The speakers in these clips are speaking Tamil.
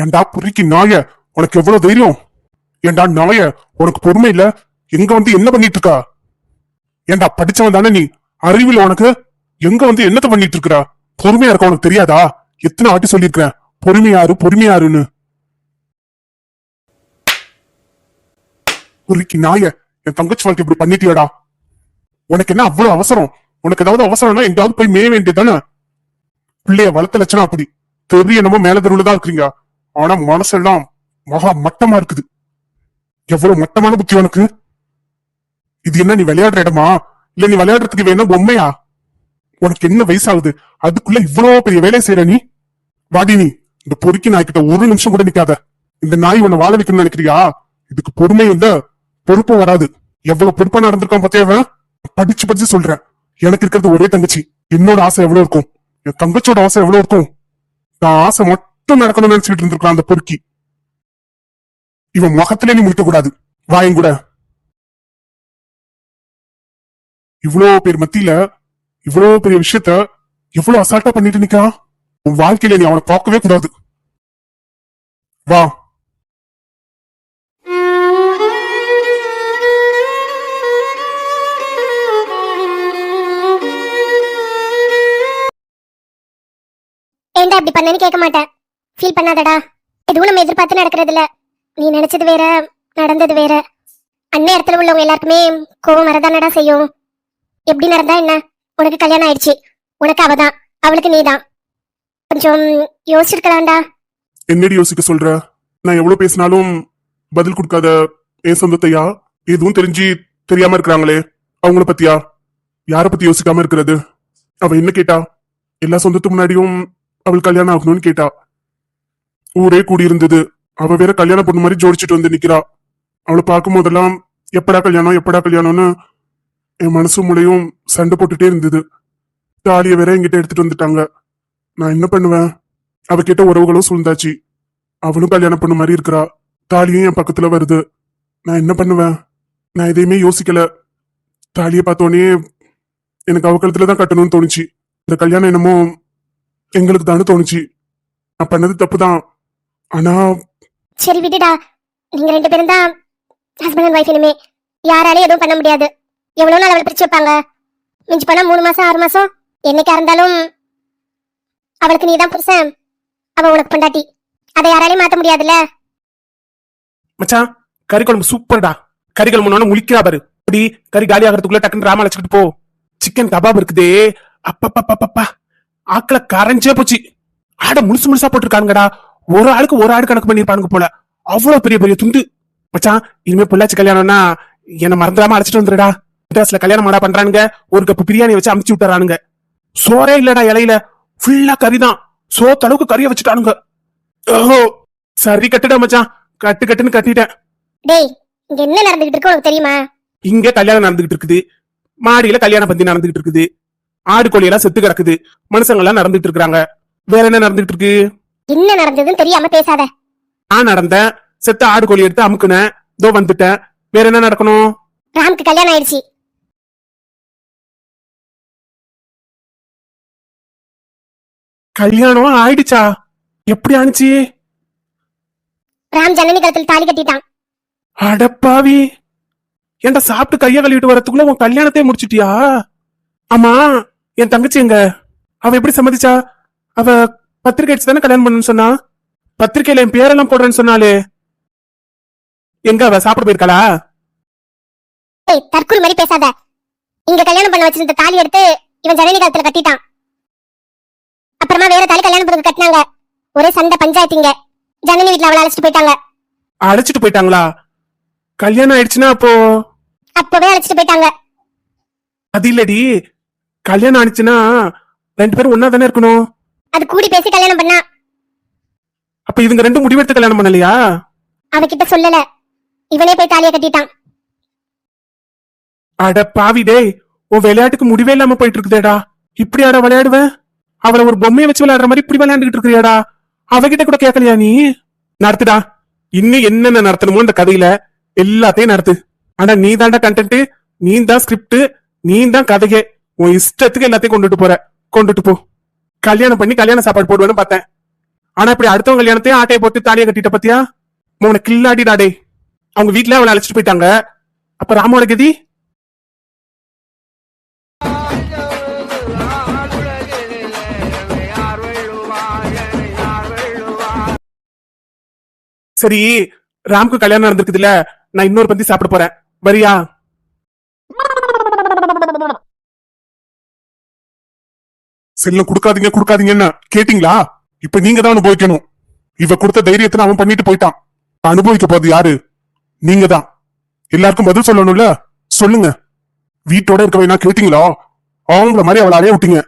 ஏண்டா புரிக்கு நாய? உனக்கு எவ்வளவு தைரியம்? ஏண்டா நாய உனக்கு பொறுமை இல்ல? எங்க வந்து என்ன பண்ணிட்டு இருக்கா ஏண்டா படிச்சவன் தானே நீ? அறிவில் உனக்கு எங்க வந்து என்னத்த பண்ணிட்டு இருக்கா பொறுமையா இருக்க உனக்கு தெரியாதா? எத்தனை வாட்டி சொல்லியிருக்கிறேன். பொறுமையாரு பொறுமையாருன்னு. புரிக்கு நாய என் தங்கச்சி வாழ்க்கை இப்படி பண்ணிட்டியாடா. உனக்கு என்ன அவ்வளவு அவசரம்? உனக்கு ஏதாவது அவசரம்னா எங்காவது போய் மேய வேண்டியதானே பிள்ளைய வளர்த்த லட்சணம் அப்படி. தெரிய என்னமோ மேல தெருவுல தான் இருக்கிறீங்க. ஆனா மனசெல்லாம் மகா மட்டமா இருக்குது. எவ்வளவு மட்டமான புத்தி உனக்கு? இது என்ன நீ விளையாடுற இடமா? இல்ல நீ விளையாடுறதுக்கு வேணா பொம்மையா? உனக்கு என்ன வயசாகுது? அதுக்குள்ள இவ்வளவு பெரிய வேலையை செய்யற நீ? வாடி நீ இந்த பொறுக்கி நாய்கிட்ட ஒரு நிமிஷம் கூட நிக்காத. இந்த நாய் உன்னை வாழ வைக்கணும்னு நினைக்கிறியா? இதுக்கு பொறுமை இல்ல பொறுப்பும் வராது. எவ்வளவு பொறுப்பா நடந்திருக்கான் பத்தியாவ படிச்சு படிச்சு சொல்றேன். எனக்கு இருக்கிறது ஒரே தங்கச்சி. என்னோட ஆசை எவ்வளவு இருக்கும்? என் தங்கச்சியோட ஆசை எவ்வளவு இருக்கும்? நான் ஆசை மட்டும் நடக்கணும்னு நினைச்சிட்டு இருந்திருக்கான் அந்த பொறுக்கி. இவன் முகத்திலே நீ முடிக்க கூடாது. வாயும் கூட. இவ்வளோ பேர் மத்தியில இவ்வளோ பெரிய விஷயத்த எவ்வளவு அசால்ட்டா பண்ணிட்டு நிக்கா உன் வாழ்க்கையில நீ அவனை பார்க்கவே கூடாது. வா. ஏன்டா இப்படி பண்ணேன்னு கேட்க மாட்டேன். ஃபீல் பண்ணாதடா. எதுவும் நம்ம எதிர்பார்த்து நடக்கிறது இல்ல நீ நினைச்சது வேற நடந்தது வேற. அன்னை இடத்துல உள்ளவங்க எல்லாருக்குமே கோவம் வரதானடா செய்யும். எப்படி நடந்தா என்ன? உனக்கு கல்யாணம் ஆயிடுச்சு. உனக்கு அவதான். அவளுக்கு நீதான். கொஞ்சம் யோசிச்சிருக்கலாம்டா. என்னடி யோசிக்க சொல்ற? நான் எவ்வளவு பேசினாலும் பதில் கொடுக்காத என் சொந்தத்தையா? எதுவும் தெரிஞ்சு தெரியாம இருக்கிறாங்களே. அவங்கள பத்தியா? யார பத்தி யோசிக்காம இருக்கிறது? அவ என்ன கேட்டா? எல்லா சொந்தத்து முன்னாடியும் அவள் கல்யாணம் ஆகணும்னு கேட்டா. ஊரே கூடி இருந்தது அவ வேற கல்யாணம் பொண்ணு மாதிரி ஜோடிச்சிட்டு வந்து நிக்கிறா. அவளை பார்க்கும் போதெல்லாம் எப்படா கல்யாணம் எப்படா கல்யாணம்னு என் மனசு மூலையும் சண்டை போட்டுட்டே இருந்தது. தாலியை வேற என்கிட்ட எடுத்துட்டு வந்துட்டாங்க. நான் என்ன பண்ணுவேன்? அவகிட்ட உறவுகளும் சூழ்ந்தாச்சு. அவளும் கல்யாணம் பண்ண மாதிரி இருக்கிறா. தாலியும் என் பக்கத்துல வருது. நான் என்ன பண்ணுவேன்? நான் எதையுமே யோசிக்கல. தாலியை பார்த்தோன்னே எனக்கு அவக்கலத்துல தான் கட்டணும்னு தோணுச்சு. இந்த கல்யாணம் என்னமோ எங்களுக்கு தானே தோணுச்சு. நான் பண்ணது தப்பு தான் ஆனா சரி விடுடா. நீங்க ரெண்டு பேரும் தான் ஹஸ்பண்ட் அண்ட் ஒய்ஃப் இனிமே. யாராலையும் எதுவும் பண்ண முடியாது. எவ்வளவு நாள் அவளை பிரிச்சு வைப்பாங்க? மிஞ்சி போனா மூணு மாசம் ஆறு மாசம்? என்னைக்கா இருந்தாலும் அவளுக்கு நீதான் புருஷன். அவ உனக்கு பொண்டாட்டி. அதை யாராலையும் மாத்த முடியாதுல்ல? மச்சான் கறி குழம்பு சூப்பர்டா. கறி குழம்பு முழிக்கிறா பாரு. அப்படி கறி காலி ஆகிறதுக்குள்ள டக்குன்னு ராம அழைச்சிட்டு போ. சிக்கன் கபாப் இருக்குதே. அப்பப்பப்பப்பா ஆக்கல கரைஞ்சே போச்சு. ஆடை முழுசு முழுசா போட்டிருக்கானுங்கடா. ஒரு ஆளுக்கு ஒரு ஆடு கணக்கு பண்ணிருப்பானுங்க போல. அவ்வளவு பெரிய பெரிய துண்டு. மச்சான் இனிமே பொள்ளாச்சி கல்யாணம்னா என்ன மறந்துடாம அழைச்சிட்டு வந்துடுடா மெட்ராஸ்ல கல்யாணம் மாடா பண்றானுங்க. ஒரு கப்பு பிரியாணி வச்சு அமுச்சு விட்டுறானுங்க. சோறே இல்லடா இலையில. ஃபுல்லா கறிதான். சோத்த அளவுக்கு கறிய வச்சுட்டானுங்க. ஓஹோ சரி கட்டுடா மச்சான். கட்டு கட்டுன்னு கட்டிட்டேன். டேய் இங்க என்ன நடந்துகிட்டு இருக்கு உனக்கு தெரியுமா? இங்க கல்யாணம் நடந்துகிட்டு இருக்குது. மாடியில கல்யாண பந்தி நடந்துகிட்டு இருக்குது. ஆடு கோழி எல்லாம் செத்து கிடக்குது. மனுஷங்க எல்லாம் நடந்துட்டு இருக்காங்க வேற என்ன நடந்துகிட்டு இருக்கு? என்ன நடந்ததுன்னு தெரியாம பேசாத. நான் நடந்தேன் செத்த ஆடு கோழி எடுத்து அமுக்குனேன் இதோ வந்துட்டேன் வேற என்ன நடக்கணும்? ராம்க்கு கல்யாணம் ஆயிடுச்சு. கல்யாணம் ஆயிடுச்சா? எப்படி ஆனிச்சு ராம் ஜனனி கழுத்தில் தாலி கட்டிட்டான். அடப்பாவி ஏன்டா சாப்பிட்டு கைய கழுவிட்டு வரதுக்குள்ள உன் கல்யாணத்தையே முடிச்சிட்டியா? ஆமா என் தங்கச்சி எங்க? அவ எப்படி சம்மதிச்சா? அவ பத்திரிக்கை அடிச்சு தானே கல்யாணம் பண்ணணும்னு சொன்னா பத்திரிக்கையில என் பேரெல்லாம் போடுறேன்னு சொன்னாலே எங்க அவ சாப்பிட போயிருக்காளா? ஏய் தற்கொலை மாதிரி பேசாத. இங்க கல்யாணம் பண்ண வச்சிருந்த தாலி எடுத்து இவன் ஜனனி கழுத்துல கட்டிட்டான். அப்புறமா வேற தாலி கல்யாணம் பண்ணது கட்டினாங்க. ஒரே சண்டை பஞ்சாயத்துங்க. ஜனனி வீட்ல அவளை அழைச்சிட்டு போயிட்டாங்க. அழைச்சிட்டு போயிட்டாங்களா? கல்யாணம் ஆயிடுச்சுன்னா அப்போ? அப்பவே அழைச்சிட்டு போயிட்டாங்க. அது இல்லடி. கல்யாணம் ஆனிச்சுன்னா ரெண்டு பேரும் ஒன்னா தானே இருக்கணும்? அது கூடி பேசி கல்யாணம் பண்ணா. அப்ப இதுங்க ரெண்டும் முடிவெடுத்து கல்யாணம் பண்ணலையா? அவகிட்ட சொல்லல. இவனே போய் தாலியை கட்டிட்டான். அட பாவி டேய் உன் விளையாட்டுக்கு முடிவே இல்லாம போயிட்டு இருக்குதேடா இப்படியாடா விளையாடுவேன் அவளை ஒரு பொம்மையை வச்சு விளையாடுற மாதிரி இப்படி விளையாண்டுகிட்டு இருக்கிறியாடா. அவகிட்ட கூட கேட்கலையா நீ? நடத்துடா. இன்னும் என்னென்ன நடத்தணுமோ இந்த கதையில எல்லாத்தையும் நடத்து. ஆனா நீ தான்டா கண்டென்ட் நீ தான் ஸ்கிரிப்ட் நீ தான் கதையே. உன் இஷ்டத்துக்கு எல்லாத்தையும் கொண்டுட்டு போற. கொண்டுட்டு போ. கல்யாணம் பண்ணி கல்யாண சாப்பாடு போடுவேன்னு பார்த்தேன். ஆனா இப்படி அடுத்தவங்க கல்யாணத்தையும் ஆட்டையை போட்டு தாலியை கட்டிட்ட பத்தியா? உன கில்லாடிடா டேய். அவங்க வீட்டுல அவளை அழைச்சிட்டு போயிட்டாங்க. அப்ப ராமோட கதி? சரி ராம்க்கு கல்யாணம் நடந்திருக்குதுல்ல. நான் இன்னொரு பந்தி சாப்பிட போறேன். வரியா? செல்லம் கொடுக்காதீங்க கொடுக்காதீங்கன்னு கேட்டீங்களா? இப்ப நீங்க தான் அனுபவிக்கணும். இவ கொடுத்த தைரியத்தை அவன் பண்ணிட்டு போயிட்டான். அனுபவிக்க போறது யாரு? நீங்க தான். எல்லாருக்கும் பதில் சொல்லணும்ல? சொல்லுங்க. வீட்டோட இருக்க வேணா கேட்டீங்களா? அவங்கள மாதிரி அவளை அலைய விட்டீங்க.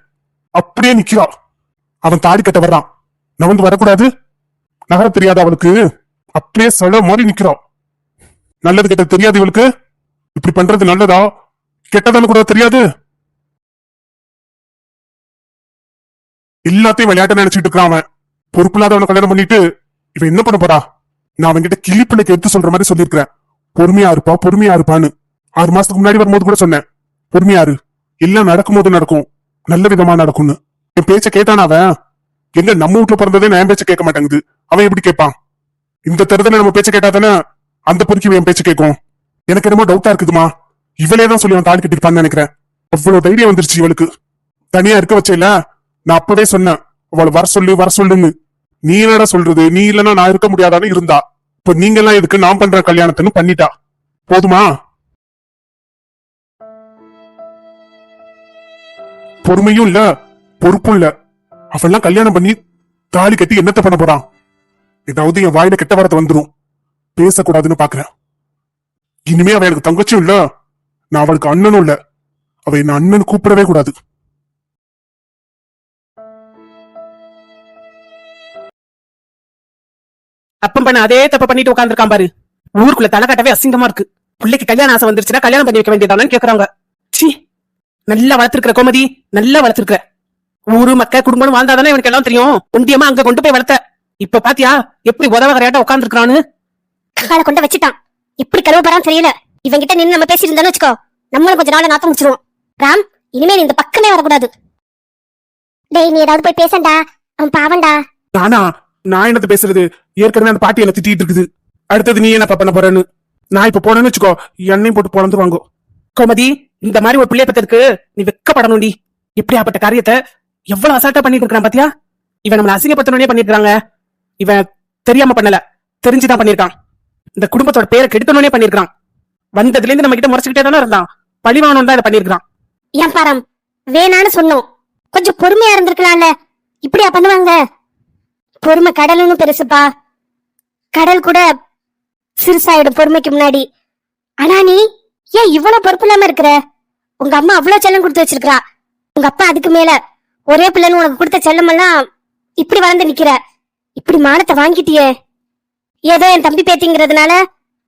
அப்படியே நிக்கிறா. அவன் தாடி கட்ட வர்றான். நவந்து வரக்கூடாது? நகர தெரியாது அவளுக்கு. அப்படியே சட மாதிரி நிக்கிறா. நல்லது கெட்ட தெரியாது இவளுக்கு? இப்படி பண்றது நல்லதா? கெட்டதான்னு கூட தெரியாது? எல்லாத்தையும் விளையாட்ட நினைச்சிட்டு இருக்கான் அவன். பொறுப்பில்லாதவனை கல்யாணம் பண்ணிட்டு இவன் என்ன பண்ண போறா? நான் அவன்கிட்ட கிளிப்பிள்ளைக்கு எடுத்து சொல்ற மாதிரி சொல்லியிருக்கிறேன். பொறுமையா இருப்பா பொறுமையா இருப்பான்னு. ஆறு மாசத்துக்கு முன்னாடி வரும்போது கூட சொன்னேன். பொறுமையா இரு. எல்லாம் நடக்கும்போது நடக்கும். நல்ல விதமா நடக்கும்னு. என் பேச்ச கேட்டானா அவன்? எங்க நம்ம வீட்டுல பிறந்ததே நான் என் பேச்ச கேட்க மாட்டேங்குது. அவன் எப்படி கேட்பான்? இந்த தருதல நம்ம பேச்ச கேட்டாதானே அந்த பொறுக்கி என் பேச்ச கேட்கும்? எனக்கு என்னமோ டவுட்டா இருக்குதுமா? இவளே தான் சொல்லி அவன் தாலி கட்டிருப்பான்னு நினைக்கிறேன். அவ்வளவு தைரியம் வந்துருச்சு இவளுக்கு. தனியா இருக்க வச்சேல நான் அப்பவே சொன்னேன் அவளை வர சொல்லு வர சொல்லுன்னு. நீ என்னடா சொல்றது? நீ இல்லைன்னா நான் இருக்க முடியாதான்னு இருந்தா. இப்ப நீங்க எல்லாம் எதுக்கு நான் பண்ற கல்யாணத்துன்னு பண்ணிட்டா? போதுமா? பொறுமையும் இல்ல பொறுப்பும் இல்ல. அவெல்லாம் கல்யாணம் பண்ணி தாலி கட்டி என்னத்த பண்ண போறான்? ஏதாவது என் வாயில கெட்ட வரத்தை வந்துடும் பேசக்கூடாதுன்னு பாக்குறேன். இனிமே அவ எனக்கு தங்கச்சியும் இல்ல. நான் அவளுக்கு அண்ணனும் இல்ல. அவ என்ன அண்ணன் கூப்பிடவே கூடாது. அப்பம் பண்ண அதே தப்ப பண்ணிட்டு உட்காந்துருக்கான் பாரு. ஊருக்குள்ள தலை கட்டவே அசிங்கமா இருக்கு. பிள்ளைக்கு கல்யாணம் ஆசை வந்துருச்சுன்னா கல்யாணம் பண்ணி வைக்க வேண்டியதானு கேக்குறாங்க. சி நல்லா வளர்த்திருக்கிற கோமதி நல்லா வளர்த்திருக்கிற. ஊரு மக்க குடும்பம் வாழ்ந்தாதானே இவனுக்கு எல்லாம் தெரியும். ஒண்டியமா அங்க கொண்டு போய் வளர்த்த. இப்ப பாத்தியா எப்படி உதவ கரையாட்ட உட்காந்துருக்கான்னு காலை கொண்டு வச்சுட்டான். எப்படி கழுவ போறான்னு தெரியல. இவங்கிட்ட நின்னு நம்ம பேசிட்டு இருந்தோம்னு வச்சுக்கோ. நம்மளும் கொஞ்ச நாள் நாத்தம் முடிச்சிருவோம். ராம் இனிமே நீ இந்த பக்கமே வரக்கூடாது. டேய் நீ ஏதாவது போய் பேசண்டா? அவன் பாவண்டா. நானா? நான் என்னத்த பேசுறது? ஏற்கனவே அந்த பாட்டி என்ன திட்டிட்டு இருக்குது. அடுத்தது நீ என்னப்பா பண்ண போறேன்னு? நான் இப்ப போனேன்னு வச்சுக்கோ எண்ணெயும் போட்டு பொழந்துருவாங்க கோமதி இந்த மாதிரி ஒரு பிள்ளைய பத்திருக்கு நீ வெக்கப்படணும்டி. இப்படியாப்பட்ட காரியத்தை எவ்வளவு அசால்ட்டா பண்ணிட்டு இருக்கான் பாத்தியா? இவன் நம்மள அசிங்கப்படுத்தணும்னே பண்ணிருக்காங்க இவன் தெரியாம பண்ணல தெரிஞ்சுதான் பண்ணிருக்கான். இந்த குடும்பத்தோட பேரை கெடுக்கணும்னே பண்ணிருக்கான் வந்ததுல இருந்து நம்ம கிட்ட முறைச்சுக்கிட்டே தானே இருந்தான். பழிவானும் தான் இதை பண்ணிருக்கான் ஏன் பாரம் வேணான்னு சொன்னோம். கொஞ்சம் பொறுமையா இருந்திருக்கலாம்ல. இப்படியா பண்ணுவாங்க? பொறுமை கடலுன்னு பெருசுப்பா. கடல் கூட சிறுசாயிடும் பொறுமைக்கு முன்னாடி. ஆனா நீ ஏன் இவ்வளவு பொறுப்பு இல்லாம இருக்கிற? உங்க அம்மா அவ்வளவு செல்லம் கொடுத்து வச்சிருக்கா உங்க அப்பா அதுக்கு மேல ஒரே பிள்ளைன்னு உனக்கு கொடுத்த செல்லமெல்லாம் இப்படி வளர்ந்து நிக்கிற. இப்படி மானத்தை வாங்கிட்டியே. ஏதோ என் தம்பி பேத்திங்கிறதுனால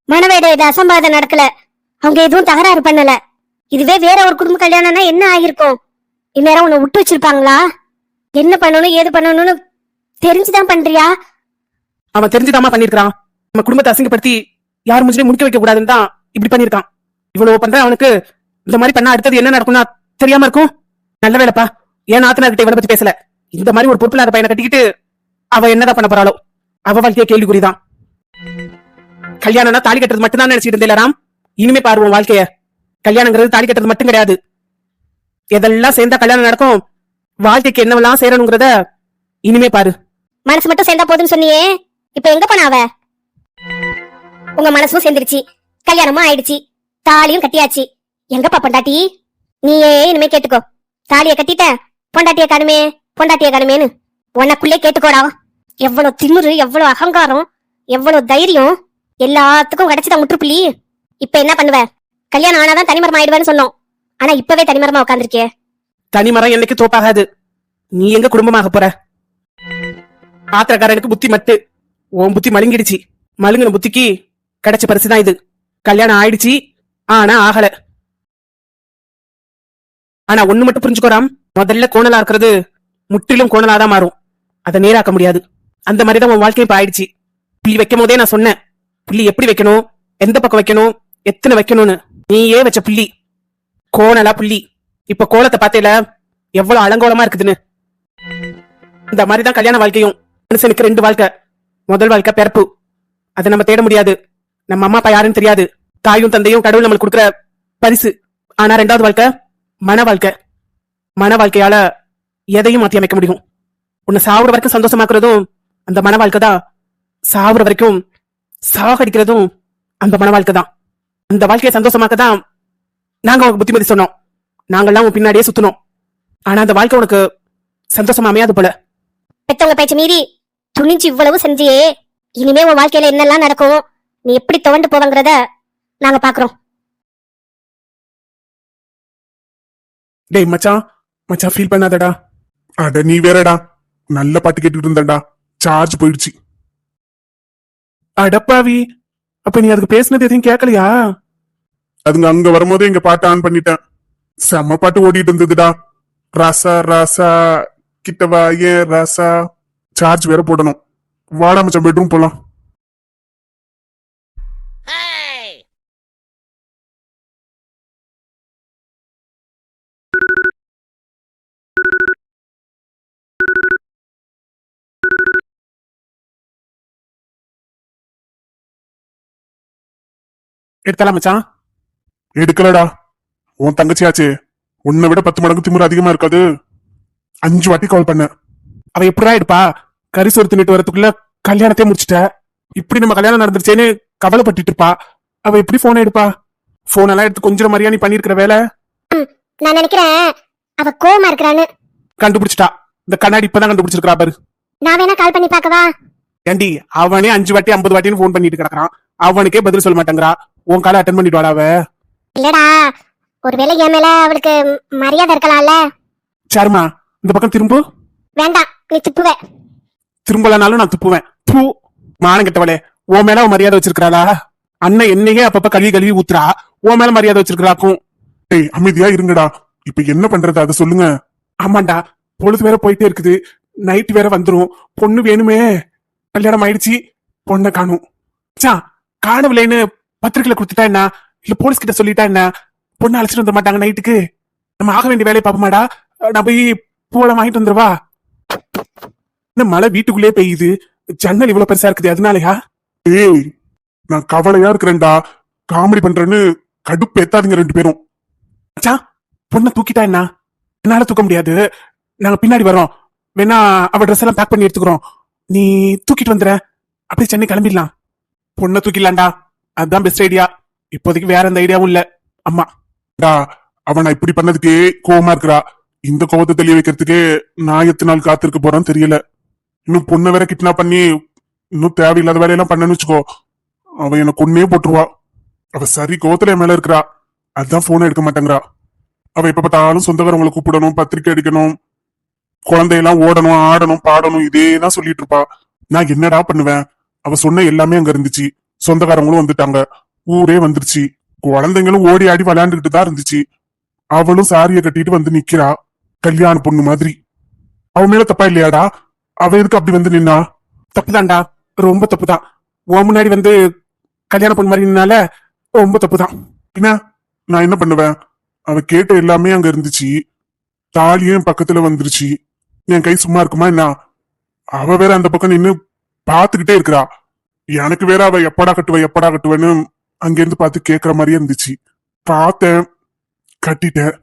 மனவேட அசம்பாதம் நடக்கல. அவங்க எதுவும் தகராறு பண்ணல. இதுவே வேற ஒரு குடும்ப கல்யாணம்னா என்ன ஆகிருக்கும் இந்நேரம் உன்னை விட்டு வச்சிருப்பாங்களா? என்ன பண்ணணும் ஏது பண்ணணும்னு தெரிஞ்சுதான் பண்றியா? அவன் தெரிஞ்சுதாமா பண்ணிருக்கான் நம்ம குடும்பத்தை அசிங்கப்படுத்தி யார் முடிஞ்சே முடிக்க வைக்க கூடாதுன்னு தான் இப்படி பண்ணிருக்கான். இவ்வளவு பண்ற அவனுக்கு இந்த மாதிரி பண்ணா அடுத்தது என்ன நடக்கும்னா தெரியாம இருக்கும்? நல்ல வேலைப்பா. ஏன் ஆத்தனார்கிட்ட இவனை பத்தி பேசல? இந்த மாதிரி ஒரு பொறுப்பில்லாத பையனை கட்டிக்கிட்டு அவ என்னதான் பண்ண போறாளோ? அவ வாழ்க்கைய கேள்விக்குறிதான். கல்யாணம்னா தாலி கட்டுறது மட்டும் தான் நினைச்சிட்டு இருந்தேன் ராம். இனிமே பாருவோம் வாழ்க்கைய. கல்யாணங்கிறது தாலி கட்டுறது மட்டும் கிடையாது. எதெல்லாம் சேர்ந்தா கல்யாணம் நடக்கும்? வாழ்க்கைக்கு என்னவெல்லாம் சேரணுங்கிறத இனிமே பாரு. மனசு மட்டும் சேர்ந்தா போதுன்னு சொன்னியே. இப்ப எங்க போன அவ? உங்க மனசும் சேர்ந்துருச்சு. கல்யாணமும் ஆயிடுச்சு. தாலியும் கட்டியாச்சு. எங்கப்பா பொண்டாட்டி? நீயே இனிமே கேட்டுக்கோ. தாலிய கட்டிட்ட? பொண்டாட்டிய கடுமே பொண்டாட்டிய கடுமேன்னு உனக்குள்ளே கேட்டுக்கோடா. எவ்வளவு திமிரு எவ்வளவு அகங்காரம் எவ்வளவு தைரியம். எல்லாத்துக்கும் கிடைச்சதா முற்றுப்புள்ளி? இப்ப என்ன பண்ணுவ? கல்யாணம் ஆனாதான் தனிமரம் ஆயிடுவேன்னு சொன்னோம். ஆனா இப்பவே தனிமரமா உட்காந்துருக்கே தனிமரம் என்னைக்கு தோப்பாகாது. நீ எங்க குடும்பமாக போற? ஆத்திரக்காரனுக்கு புத்தி மட்டு. உன் புத்தி மழுங்கிடுச்சு. மழுங்கின புத்திக்கு கிடைச்ச பரிசுதான் இது. கல்யாணம் ஆயிடுச்சு. ஆனா ஆகல. ஆனா ஒண்ணு மட்டும் புரிஞ்சுக்கோராம். முதல்ல கோணலா இருக்கிறது முற்றிலும் கோணலாதான் மாறும். அதை நேராக்க முடியாது. அந்த மாதிரிதான் உன் வாழ்க்கையும் இப்ப ஆயிடுச்சு. புள்ளி வைக்கும் போதே நான் சொன்னேன். புள்ளி எப்படி வைக்கணும்? எந்த பக்கம் வைக்கணும்? எத்தனை வைக்கணும்னு. நீயே வச்ச புள்ளி. கோணலா புள்ளி. இப்ப கோலத்தை பார்த்தேல எவ்வளவு அலங்கோலமா இருக்குதுன்னு. இந்த மாதிரிதான் கல்யாண வாழ்க்கையும். மனுஷனுக்கு ரெண்டு வாழ்க்கை. முதல் வாழ்க்கை பிறப்பு. அதை நம்ம தேட முடியாது. நம்ம அம்மா அப்பா யாருன்னு தெரியாது. தாயும் தந்தையும் கடவுள் நம்மளுக்கு கொடுக்குற பரிசு. ஆனா ரெண்டாவது வாழ்க்கை மன வாழ்க்கை. மன வாழ்க்கையால எதையும் மாத்தி அமைக்க முடியும். உன்னை சாவுற வரைக்கும் சந்தோஷமாக்குறதும் அந்த மன வாழ்க்கை தான். சாவுற வரைக்கும் சாகடிக்கிறதும் அந்த மன வாழ்க்கை தான். அந்த வாழ்க்கையை சந்தோஷமாக்க தான் நாங்க உனக்கு புத்திமதி சொன்னோம். நாங்கள்லாம் உன் பின்னாடியே சுத்தணும் ஆனா அந்த வாழ்க்கை உனக்கு சந்தோஷமா அமையாது போல. பெத்தவங்க பேச்சு மீறி துணிஞ்சு இவ்வளவு செஞ்சியே. இனிமே உன் வாழ்க்கையில என்னெல்லாம் நடக்கும்? நீ எப்படி துவண்டு போவங்கிறத நாங்க பாக்குறோம். டேய் மச்சான். மச்சான் ஃபீல் பண்ணாதடா. அட நீ வேறடா. நல்ல பாட்டு கேட்டுட்டு இருந்தடா. சார்ஜ் போயிடுச்சு. அடப்பாவி அப்ப நீ அதுக்கு பேசுனது எதையும் கேட்கலையா அதுங்க அங்க வரும்போதே எங்க பாட்டு ஆன் பண்ணிட்டேன். செம்ம பாட்டு ஓடிட்டு இருந்ததுடா. ராசா ராசா. கிட்டவா ஏன் ராசா. சார்ஜ் வேற போடணும். வாடா மச்சான் பெட்ரூம் போலாம். எடுத்தலாம் மச்சான்? எடுக்கலடா. உன் தங்கச்சியாச்சே. உன்னை விட பத்து மடங்கு திமிரு அதிகமா இருக்காது. அஞ்சு வாட்டி கால் பண்ண அவ எப்படிடா எடுப்பா? கறி சோறு தின்னுட்டு வரதுக்குள்ள கல்யாணத்தையே முடிச்சிட்ட. இப்படி நம்ம கல்யாணம் நடந்துருச்சேன்னு கவலைப்பட்டுட்டு இருப்பா. அவ எப்படி போன் எடுப்பா? போன் எல்லாம் எடுத்து கொஞ்சம் மாதிரியா நீ பண்ணிருக்கிற வேலை? நான் நினைக்கிறேன் அவ கோவமா இருக்கிறான்னு. கண்டுபிடிச்சிட்டா. இந்த கண்ணாடி இப்பதான் கண்டுபிடிச்சிருக்கா பாரு. நான் வேணா கால் பண்ணி பார்க்கவா? ஏண்டி அவனே அஞ்சு வாட்டி ஐம்பது வாட்டின்னு ஃபோன் பண்ணிட்டு கிடக்குறான். அவனுக்கே பதில் சொல்ல மாட்டேங்கிறா. உன் காலை அட்டன் பண்ணிட்டு அவ? இல்லடா ஒருவேளை என் மேல அவளுக்கு மரியாதை இருக்கலாம்ல? சரிம்மா இந்த பக்கம் திரும்பு. வேண்டாம் நீ துப்புவ. திரும்பலனாலும் நான் துப்புவேன். தூ. மானம் கெட்டவளே உன் மேல அவ மரியாதை வச்சிருக்காளா அண்ணன் என்னையே அப்பப்ப கழுவி கழுவி ஊத்துறா. உன் மேல மரியாதை வச்சிருக்காக்கும் டேய் அமைதியா இருங்கடா. இப்ப என்ன பண்றது? அதை சொல்லுங்க. ஆமாண்டா பொழுது வேற போயிட்டே இருக்குது. நைட் வேற வந்துரும். பொண்ணு வேணுமே. கல்யாணம் ஆயிடுச்சு. பொண்ணை காணும். சா காணவில்லைன்னு பத்திரிக்கையில கொடுத்துட்டா என்ன? இல்ல போலீஸ் கிட்ட சொல்லிட்டா என்ன? பொண்ணு அழைச்சிட்டு வந்துட மாட்டாங்க நைட்டுக்கு நம்ம ஆக வேண்டிய வேலையை பாப்போமாடா நான் போய் பூவெல்லாம் வாங்கிட்டு வந்துருவா? இந்த மழை வீட்டுக்குள்ளே பெய்யுது. ஜன்னல் இவ்வளவு பெருசா இருக்குது அதனாலயா? ஏய் நான் கவலையா இருக்கிறேன்டா. காமெடி பண்றேன்னு கடுப்பு எத்தாதீங்க ரெண்டு பேரும். மச்சான் பொண்ணை தூக்கிட்டா என்ன? என்னால தூக்க முடியாது. நாங்க பின்னாடி வரோம் வேணா அவ ட்ரெஸ் எல்லாம் பேக் பண்ணி எடுத்துக்கிறோம். நீ தூக்கிட்டு வந்துற அப்படியே சென்னை கிளம்பிடலாம். பொண்ணை தூக்கிடலாம்டா. அதுதான் பெஸ்ட் ஐடியா இப்போதைக்கு வேற எந்த ஐடியாவும் இல்ல. அம்மா. அவன் இப்படி பண்ணதுக்கே கோவமா இருக்கிறா. இந்த கோவத்தை தெளிய வைக்கிறதுக்கே நான் எத்தனை நாள் காத்திருக்க போறேன்னு தெரியல. இன்னும் பொண்ணை வேற கிட்னாப் பண்ணி இன்னும் தேவையில்லாத வேலையெல்லாம் பண்ணன்னு வச்சுக்கோ. அவ என்ன கொன்னே போட்டுருவா. அவ சரி கோவத்துல என் மேல இருக்கிறா. அதான் போன் எடுக்க மாட்டேங்கிறா. அவ எப்ப பார்த்தாலும் சொந்தக்காரவங்களை கூப்பிடணும் பத்திரிக்கை அடிக்கணும் குழந்தையெல்லாம் ஓடணும் ஆடணும் பாடணும் இதே தான் சொல்லிட்டு இருப்பா. நான் என்னடா பண்ணுவேன்? அவ சொன்ன எல்லாமே அங்க இருந்துச்சு. சொந்தக்காரங்களும் வந்துட்டாங்க. ஊரே வந்துருச்சு. குழந்தைங்களும் ஓடி ஆடி விளையாண்டுகிட்டு தான் இருந்துச்சு. அவளும் சாரிய கட்டிட்டு வந்து நிக்கிறா. கல்யாண பொண்ணு மாதிரி. அவன் மேல தப்பா இல்லையாடா? அவன் எதுக்கு அப்படி வந்து நின்னா? தப்புதான்டா. ரொம்ப தப்புதான். உன் முன்னாடி வந்து கல்யாணம் பொண்ணு மாதிரி நின்னால ரொம்ப தப்புதான். என்ன? நான் என்ன பண்ணுவேன்? அவன் கேட்ட எல்லாமே அங்க இருந்துச்சு. தாலியும் என் பக்கத்துல வந்துருச்சு. என் கை சும்மா இருக்குமா என்ன? அவ வேற அந்த பக்கம் நின்னு பாத்துக்கிட்டே இருக்கிறா. எனக்கு வேற அவ எப்படா கட்டுவ எப்படா கட்டுவேன்னு அங்க இருந்து பார்த்து கேக்குற மாதிரியே இருந்துச்சு. பார்த்தேன். கட்டிட்டேன்.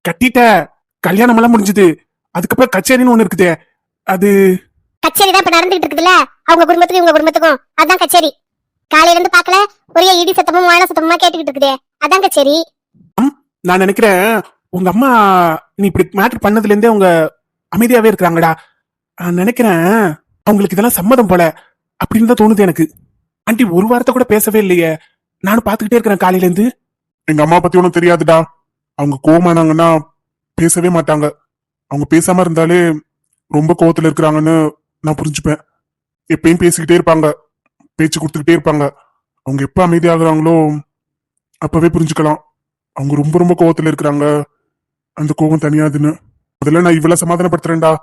கட்டிட்ட? கல்யாணம் எல்லாம் முடிஞ்சது. அதுக்கப்புறம் கச்சேரின்னு ஒண்ணு இருக்குதே. அது கச்சேரி தான் இப்ப நடந்துகிட்டு இருக்குதுல்ல? அவங்க குடும்பத்துக்கும் இவங்க குடும்பத்துக்கும். அதான் கச்சேரி. காலையில இருந்து பாக்கல ஒரே இடி சத்தமும் வாழ சத்தமுமா கேட்டுக்கிட்டு இருக்குதே. அதான் கச்சேரி. நான் நினைக்கிறேன் உங்க அம்மா நீ இப்படி மேட்டர் பண்ணதுல இருந்தே அவங்க அமைதியாவே இருக்கிறாங்கடா. நான் நினைக்கிறேன் அவங்களுக்கு இதெல்லாம் சம்மதம் போல. அப்படின்னு தான் தோணுது எனக்கு. ஆண்டி ஒரு வாரத்தை கூட பேசவே இல்லையே. நானும் பாத்துக்கிட்டே இருக்கிறேன் காலையில இருந்து எங்க அம்மா பத்தி ஒன்றும் தெரியாதுடா. அவங்க கோவமானாங்கன்னா பேசவே மாட்டாங்க. அவங்க பேசாம இருந்தாலே ரொம்ப கோவத்துல இருக்கிறாங்கன்னு நான் புரிஞ்சுப்பேன். எப்பயும் பேசிக்கிட்டே இருப்பாங்க. பேச்சு கொடுத்துக்கிட்டே இருப்பாங்க. அவங்க எப்ப அமைதியாகிறாங்களோ அப்பவே புரிஞ்சுக்கலாம். அவங்க ரொம்ப ரொம்ப கோவத்துல இருக்கிறாங்க. அந்த கோவம் தனியாதுன்னு. முதல்ல நான் இவ்வளவு சமாதானப்படுத்துறேன்டா.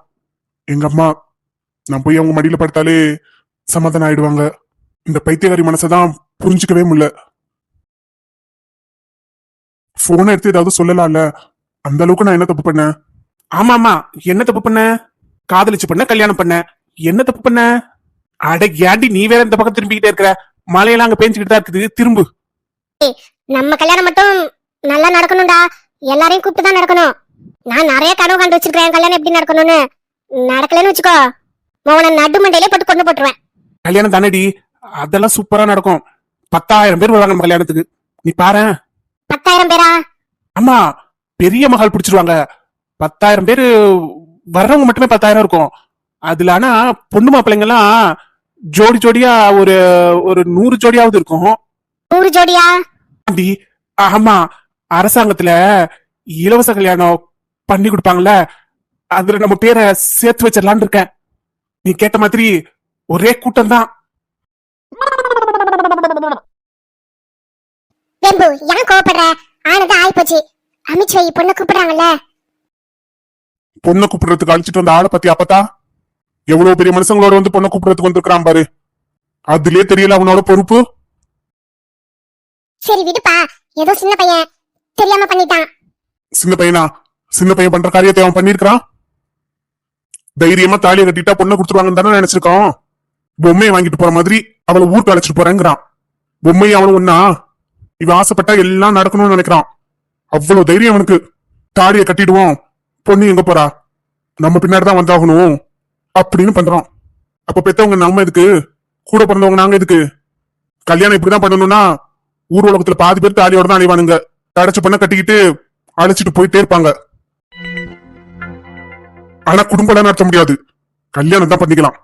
எங்க அம்மா நான் போய் அவங்க மடியில படுத்தாலே சமாதானம் ஆயிடுவாங்க இந்த பைத்தியகாரி மனசைதான் புரிஞ்சுக்கவே முடியல. போனை எடுத்து ஏதாவது சொல்லலாம்ல? அந்த அளவுக்கு நான் என்ன தப்பு பண்ணேன் ஆமா ஆமா என்ன தப்பு பண்ண? காதலிச்சு பண்ண கல்யாணம் பண்ண. என்ன தப்பு பண்ண? அட ஏன்டி நீ வேற இந்த பக்கம் திரும்பிக்கிட்டே இருக்கிற? மழையெல்லாம் அங்க பேஞ்சுக்கிட்டு தான் இருக்குது. திரும்பு. நம்ம கல்யாணம் மட்டும் நல்லா நடக்கணும்டா. எல்லாரையும் கூப்பிட்டு தான் நடக்கணும். நான் நிறைய கனவு கண்டு வச்சிருக்கேன் கல்யாணம் எப்படி நடக்கணும்னு. நடக்கலன்னு வச்சுக்கோ. மோகன நடு மண்டையிலே போட்டு கொண்டு போட்டுருவேன். கல்யாணம் தானடி. அதெல்லாம் சூப்பரா நடக்கும். பத்தாயிரம் பேர் வருவாங்க நம்ம கல்யாணத்துக்கு. நீ பாரு பத்தாயிரம் பேரா? ஆமா. பெரிய மகள் பிடிச்சிருவாங்க. பத்தாயிரம் பேரு வர்றவங்க மட்டுமே பத்தாயிரம் இருக்கும். அதுல ஆனா பொண்ணு மாப்பிள்ளைங்க எல்லாம் ஜோடி ஜோடியா ஒரு ஒரு நூறு ஜோடியாவது இருக்கும். நூறு ஜோடியா? ஆண்டி ஆமா அரசாங்கத்துல இலவச கல்யாணம் பண்ணி கொடுப்பாங்கல்ல அதுல நம்ம பேரை சேர்த்து வச்சிடலான்னு இருக்கேன். நீ கேட்ட மாதிரி ஒரே கூட்டம் தான். வெம்பு ஏன் கோவப்படுற? ஆனது ஆயிப்போச்சு. வை பொண்ணை கூப்பிடுறாங்கல்ல? பொண்ணை கூப்பிடுறதுக்கு அழைச்சிட்டு வந்த ஆளை பத்தி அப்பத்தா? எவ்வளவு பெரிய மனுஷங்களோட வந்து பொண்ணை கூப்பிடுறதுக்கு வந்திருக்கான் பாரு. அதுலயே தெரியல அவனோட பொறுப்பு. சரி விடுப்பா. ஏதோ சின்ன பையன். தெரியாம பண்ணிட்டான். சின்ன பையனா? சின்ன பையன் பண்ற காரியத்தை அவன் பண்ணிருக்கான் தைரியமா தாலியை கட்டிட்டா பொண்ணை கொடுத்துருவாங்கன்னு தானே நினைச்சிருக்கோம். பொம்மையை வாங்கிட்டு போற மாதிரி அவளை ஊருக்கு அழைச்சிட்டு போறேங்கிறான். பொம்மையை அவனும் ஒன்னா இவன் ஆசைப்பட்டா எல்லாம் நடக்கணும்னு நினைக்கிறான். அவ்வளவு தைரியம் அவனுக்கு தாலியை கட்டிடுவோம். பொண்ணு எங்க போறா? நம்ம பின்னாடி தான் வந்தாகணும். அப்படின்னு பண்றான். அப்ப பெத்தவங்க நம்ம எதுக்கு? கூட பிறந்தவங்க நாங்க எதுக்கு? கல்யாணம் இப்படிதான் பண்ணணும்னா ஊர் உலகத்துல பாதி பேர் தாலியோட தான் அணிவானுங்க தடைச்சு பண்ண கட்டிக்கிட்டு அழைச்சிட்டு போயிட்டே இருப்பாங்க. ஆனா குடும்பம் நடத்த முடியாது. கல்யாணம் தான் பண்ணிக்கலாம்.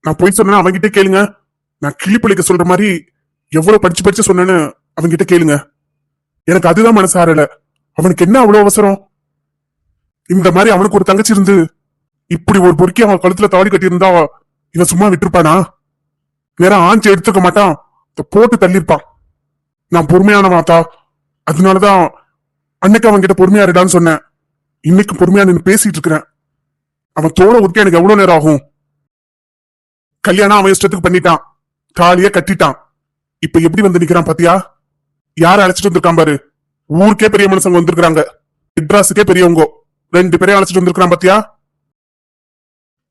நான் போய் சொன்னா அவன்கிட்ட கேளுங்க. நான் கிளி பிள்ளைக்கு சொல்ற மாதிரி எவ்வளவு படிச்சு படிச்சு சொன்னேன்னு அவன்கிட்ட கேளுங்க. எனக்கு அதுதான் மனசு அவனுக்கு என்ன அவ்வளவு அவசரம்? இந்த மாதிரி அவனுக்கு ஒரு தங்கச்சி இருந்து இப்படி ஒரு பொறுக்கி அவன் கழுத்துல தவறி கட்டியிருந்தா இவன் சும்மா விட்டுருப்பானா? நேரம் ஆஞ்சி எடுத்துக்க மாட்டான். போட்டு தள்ளிருப்பான் நான் பொறுமையான மாத்தா அதனாலதான் அன்னைக்கு அவன் கிட்ட பொறுமையா இருடான்னு சொன்னேன். இன்னைக்கு பொறுமையா நின்று பேசிட்டு இருக்கிறேன். அவன் தோட உருக்க எனக்கு எவ்வளவு நேரம் ஆகும்? கல்யாணம் அவன் இஷ்டத்துக்கு பண்ணிட்டான். தாலிய கட்டிட்டான். இப்ப எப்படி வந்து நிக்கிறான் பாத்தியா? யார அழைச்சிட்டு வந்திருக்கான் பாரு? ஊருக்கே பெரிய மனுஷங்க வந்திருக்காங்க இட்ராஸுக்கே பெரியவங்க. ரெண்டு பேரையும் அழைச்சிட்டு வந்திருக்கான் பாத்தியா?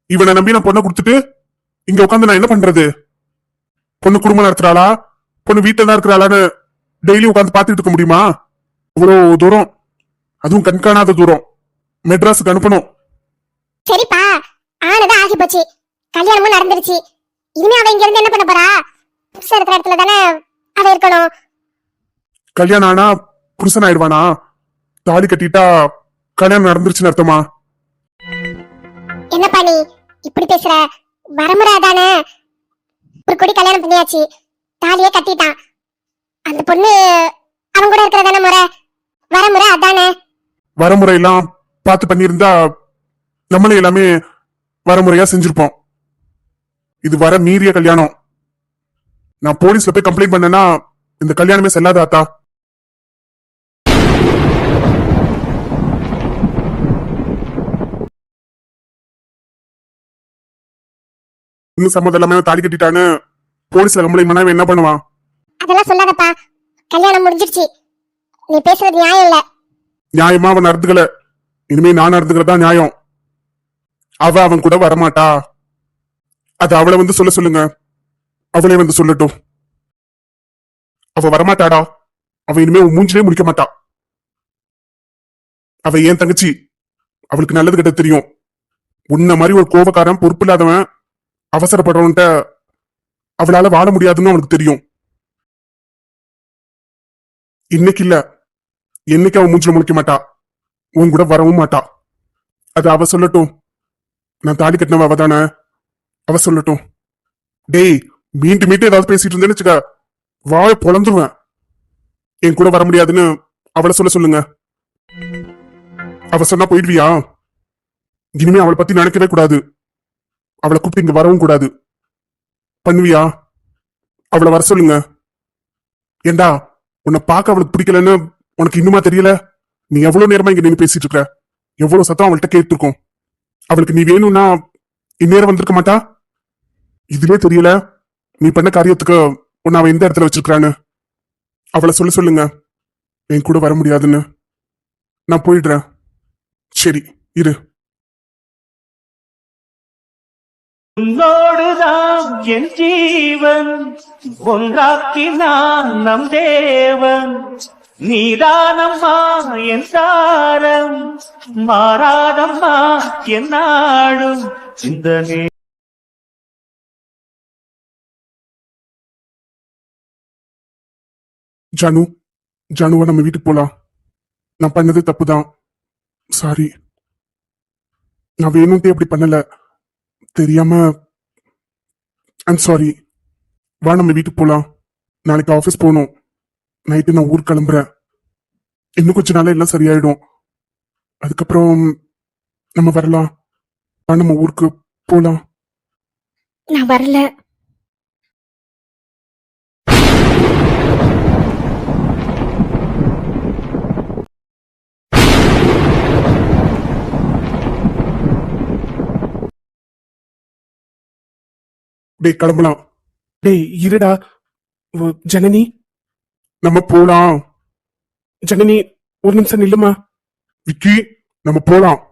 இவனை நம்பி நான் பொண்ணை கொடுத்துட்டு இங்க உட்காந்து நான் என்ன பண்றது? பொண்ணு குடும்பம் நடத்துறாளா? பொண்ணு வீட்டுல தான் இருக்கிறாளான்னு டெய்லி உட்காந்து பாத்துட்டு இருக்க முடியுமா? இவ்வளவு தூரம். அதுவும் கண்காணாத தூரம். மெட்ராஸுக்கு அனுப்பணும். சரிப்பா. ஆனது ஆகி போச்சு. கல்யாணமும் நடந்துருச்சு. இனிமே அவ இங்க இருந்து என்ன பண்ண போறா? புதுசா இருக்கிற இடத்துல தானே அவ இருக்கணும். கல்யாணம் ஆனா புருஷன் ஆயிடுவானா? தாலி கட்டிட்டா கல்யாணம் நடந்துருச்சுன்னு அர்த்தமா? என்னப்பா நீ இப்படி பேசுற? வரமுறை தானே ஒரு கொடி கல்யாணம் பண்ணியாச்சு. தாலியே கட்டிட்டான். அந்த பொண்ணு அவன் கூட இருக்கிற தானே முறை? வரமுறை அதானே? வரமுறையெல்லாம் பார்த்து பண்ணியிருந்தா நம்மளே எல்லாமே வரமுறையா செஞ்சிருப்போம். இது வர மீறிய கல்யாணம். நான் போலீஸ்ல போய் கம்ப்ளைண்ட் பண்ணேன்னா இந்த கல்யாணமே செல்லாத ஆத்தா இன்னும் சம்மதம் எல்லாமே தாலி கட்டிட்டான்னு போலீஸ்ல கம்ப்ளைண்ட் பண்ணா என்ன பண்ணுவான்? அதெல்லாம் சொல்லாதப்பா. கல்யாணம் முடிஞ்சிருச்சு நீ பேசுறது நியாயம் இல்ல. நியாயமா அவன் நடந்துக்கல. இனிமே நான் நடந்துக்கிறதா நியாயம். அவ அவன் கூட வரமாட்டா. அது அவளை வந்து சொல்ல சொல்லுங்க. அவளே வந்து சொல்லட்டும். அவ வரமாட்டாடா. அவ இனிமே மூஞ்சிலே முடிக்க மாட்டா. அவ ஏன் தங்கச்சி? அவளுக்கு நல்லது கிட்ட தெரியும். உன்ன மாதிரி ஒரு கோபக்காரன் பொறுப்பு இல்லாதவன் அவசரப்படுறவன்ட்ட அவளால வாழ முடியாதுன்னு அவனுக்கு தெரியும். இன்னைக்கு இல்ல. என்னைக்கு அவன் மூஞ்சில முழிக்க மாட்டா? உன் கூட வரவும் மாட்டா. அது அவ சொல்லட்டும். நான் தாலி கட்டினவ அவ தானே? அவ சொல்லட்டும். டேய் மீண்டும் மீண்டும் ஏதாவது பேசிட்டு இருந்தேன்னு வச்சுக்க வாய பொழந்துருவேன். என் கூட வர முடியாதுன்னு அவளை சொல்ல சொல்லுங்க. அவ சொன்னா போயிடுவியா? இனிமே அவளை பத்தி நினைக்கவே கூடாது. அவளை கூப்பிட்டு இங்க வரவும் கூடாது. பண்ணுவியா? அவளை வர சொல்லுங்க. ஏண்டா உன்னை பார்க்க அவளுக்கு பிடிக்கலன்னு உனக்கு இன்னுமா தெரியல? நீ எவ்வளவு நேரமா இங்க நின்று பேசிட்டு இருக்க? எவ்வளவு சத்தம் அவள்கிட்ட கேட்டிருக்கோம்? அவளுக்கு நீ வேணும்னா இந்நேரம் வந்திருக்க மாட்டா? இதுவே தெரியல. நீ பண்ண காரியத்துக்கு உன்னை அவன் எந்த இடத்துல வச்சிருக்கிறான்னு? அவளை சொல்ல சொல்லுங்க. என் கூட வர முடியாதுன்னு. நான் போயிடுறேன். சரி இரு உன்னோடுதான் என் ஜீவன் ஒன்றாக்கினான் நம் தேவன் நீதானம்மா என் தாரம் மாறாதம்மா என் நாடும் இந்த நே ஜானு ஜானுவா நம்ம வீட்டுக்கு போலாம் நான் பண்ணது தப்புதான் சாரி நான் வேணும்ட்டே அப்படி பண்ணல. தெரியாம ஐம் சாரி வா நம்ம வீட்டுக்கு போலாம். நாளைக்கு ஆஃபீஸ் போகணும். நைட்டு நான் ஊர் கிளம்புறேன். இன்னும் கொஞ்ச நாள்ல எல்லாம் சரியாயிடும். அதுக்கப்புறம் நம்ம வரலாம். வா நம்ம ஊருக்கு போலாம். நான் வரல. டேய் கிளம்பலாம். டேய் இருடா. ஓ, ஜனனி. நம்ம போலாம். ஜனனி ஒரு நிமிஷம் நில்லுமா? விக்கி நம்ம போலாம்.